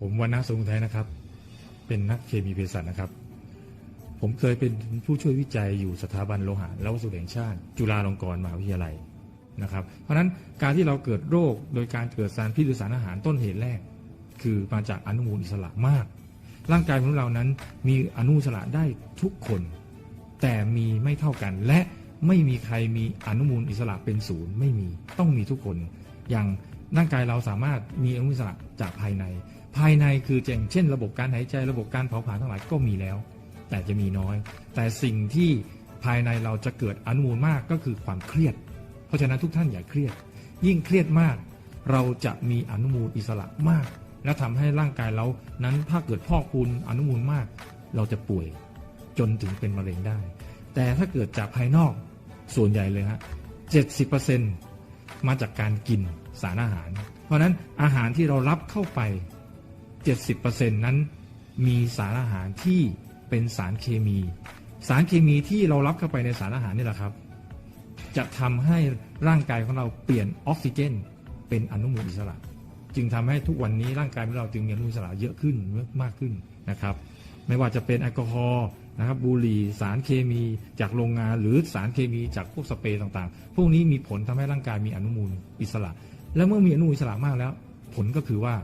ผมวันนาสงไทยนะครับ เป็นนักเคมีเภสัชนะครับ ผมเคยเป็นผู้ช่วยวิจัยอยู่สถาบันโลหะและวัสดุแห่งชาติ จุฬาลงกรณ์มหาวิทยาลัยนะครับ เพราะฉะนั้นการที่เราเกิดโรคโดยการเกิดสารพิษหรือสารอาหารต้นเหตุแรก คือมาจากอนุมูลอิสระมาก ร่างกายของเรานั้นมีอนุมูลอิสระได้ทุกคน แต่มีไม่เท่ากันและไม่มีใครมีอนุมูลอิสระเป็นศูนย์ไม่มีต้องมีทุกคน อย่างร่างกายเราสามารถมีอนุมูลอิสระจากภายใน ภายในคืออย่างเช่น ระบบการหายใจระบบการเผาผลาญทั้งหลายก็มีแล้ว แต่จะมีน้อย แต่สิ่งที่ภายในเราจะเกิดอนุมูลมากก็คือความเครียด เพราะฉะนั้นทุกท่านอย่าเครียด ยิ่งเครียดมาก เราจะมีอนุมูลอิสระมาก และทำให้ร่างกายเรานั้นถ้าเกิดพอกพูนอนุมูลมาก เราจะป่วยจนถึงเป็นมะเร็งได้ แต่ถ้าเกิดจากภายนอกส่วนใหญ่เลยฮะ70%มาจากการกินสารอาหาร เพราะนั้นอาหารที่เรารับเข้าไป 70%นั้นมีสารอาหารที่เป็นสารเคมี สารเคมีที่เรารับเข้าไปในสารอาหารนี่แหละครับ จะทำให้ร่างกายของเราเปลี่ยนออกซิเจน เป็นอนุมูลอิสระ จึงทำให้ทุกวันนี้ร่างกายของเราจึงมีอนุมูลอิสระเยอะขึ้นมากขึ้นนะครับ ไม่ว่าจะเป็นแอลกอฮอล์นะครับบุหรี่สารเคมีจากโรงงานหรือสารเคมีจากพวกสเปรย์ต่างๆ พวกนี้มีผลทำให้ร่างกายมีอนุมูลอิสระ และเมื่อมีอนุมูลอิสระมากแล้ว ผลก็คือว่า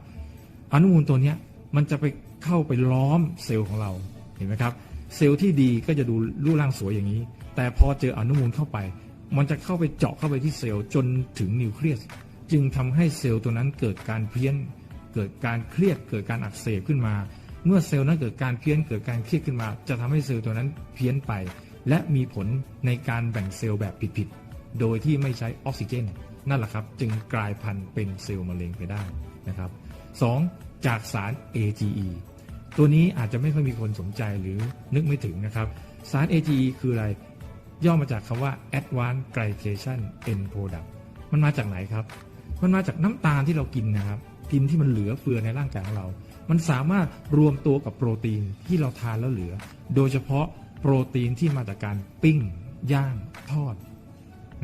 อนุมูลตัวเนี้ยมันจะไปเข้าไปล้อมเซลล์ของเราเห็นไหมครับ เซลล์ที่ดีก็จะดูรูปร่างสวยอย่างนี้ แต่พอเจออนุมูลเข้าไป มันจะเข้าไปเจาะเข้าไปที่เซลล์จนถึงนิวเคลียสจึงทำให้เซลล์ตัวนั้นเกิดการเพี้ยน เกิดการเครียดเกิดการอักเสบขึ้นมา เมื่อเซลล์นั้นเกิดการเพี้ยนเกิดการเครียดขึ้นมา จะทำให้เซลล์ตัวนั้นเพี้ยนไป และมีผลในการแบ่งเซลล์แบบผิดๆโดยที่ไม่ใช้ออกซิเจน นั่นแหละครับ จึงกลายพันธุ์เป็นเซลล์มะเร็งไปได้นะครับ สองจากสาร AGE ตัวนี้อาจจะไม่ค่อยมีคนสนใจหรือนึกไม่ถึงนะครับ สาร AGE คืออะไร ย่อมาจากคำว่า Advanced Glycation End Product มันมาจากไหนครับ มันมาจากน้ำตาลที่เรากินนะครับ กินที่มันเหลือเฟือในร่างกายของเรา มันสามารถรวมตัวกับโปรตีนที่เราทานแล้วเหลือ โดยเฉพาะโปรตีนที่มาจากการปิ้ง ย่าง ทอด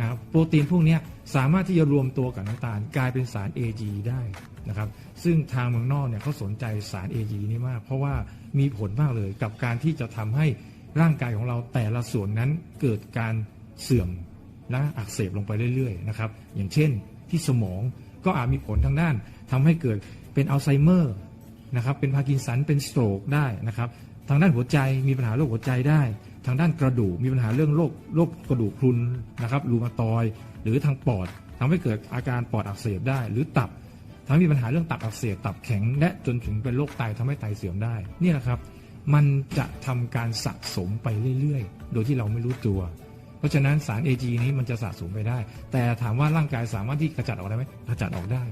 นะครับโปรตีนพวกนี้สามารถที่จะรวมตัวกับน้ำตาลกลายเป็นสาร AG ได้นะครับซึ่งทางเมืองนอกเนี่ยเขาสนใจสาร AG นี่มาก เพราะว่ามีผลมากเลยกับการที่จะทำให้ร่างกายของเราแต่ละส่วนนั้นเกิดการเสื่อมและอักเสบลงไปเรื่อยๆนะครับอย่างเช่นที่สมองก็อาจมีผลทางด้านทำให้เกิดเป็นอัลไซเมอร์นะครับเป็นพาร์กินสันเป็นสโตรกได้นะครับทางด้านหัวใจมีปัญหาโรคหัวใจได้ ทางด้านกระดูกมีปัญหาเรื่องโรคโรคกระดูกพรุนนะครับรูมาตอย หรือทางปอดทำให้เกิดอาการปอดอักเสบได้ หรือตับทำให้มีปัญหาเรื่องตับอักเสบตับแข็งและจนถึงเป็นโรคไตทำให้ไตเสื่อมได้นี่แหละครับ มันจะทำการสะสมไปเรื่อยๆ โดยที่เราไม่รู้ตัว เพราะฉะนั้นสาร AG นี้มันจะสะสมไปได้ แต่ถามว่าร่างกายสามารถที่ขจัดออกได้ไหมขจัดออกได้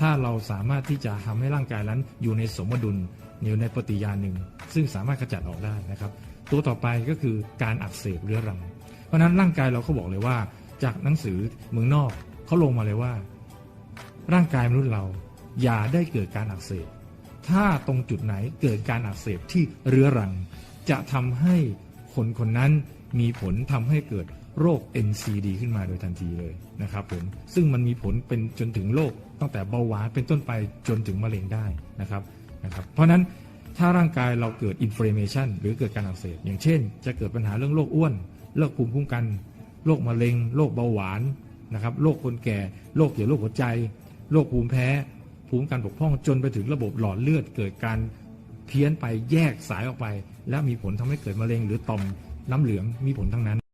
ถ้าเราสามารถที่จะทำให้ร่างกายนั้นอยู่ในสมดุลอยู่ในปฏิญาณหนึ่งซึ่งสามารถขจัดออกได้นะครับ ตัวต่อไปก็คือการอักเสบเรื้อรัง เพราะนั้นร่างกายเราก็บอกเลยว่า จากหนังสือเมืองนอกเขาลงมาเลยว่า ร่างกายมนุษย์เราอย่าได้เกิดการอักเสบ ถ้าตรงจุดไหนเกิดการอักเสบที่เรื้อรัง จะทำให้คนคนนั้นมีผลทำให้เกิดโรค NCD ขึ้นมาโดยทันทีเลยนะครับผมซึ่งมันมีผลเป็นจนถึงโรคตั้งแต่เบาหวานเป็นต้นไปจนถึงมะเร็งได้นะครับนะครับ เพราะฉะนั้น ถ้าร่างกายเราเกิดอินฟลามชันหรือเกิดการอักเสบอย่างเช่น จะเกิดปัญหาเรื่องโรคอ้วนโรคภูมิคุ้มกันโรคมะเร็งโรคเบาหวานนะครับโรคคนแก่โรคเกี่ยวกับโรคหัวใจโรคภูมิแพ้ ภูมิคุ้มกันบกพร่องจนไปถึงระบบหลอดเลือด เกิดการเพี้ยนไปแยกสายออกไป และมีผลทำให้เกิดมะเร็งหรือต่อมน้ำเหลืองมีผลทั้งนั้น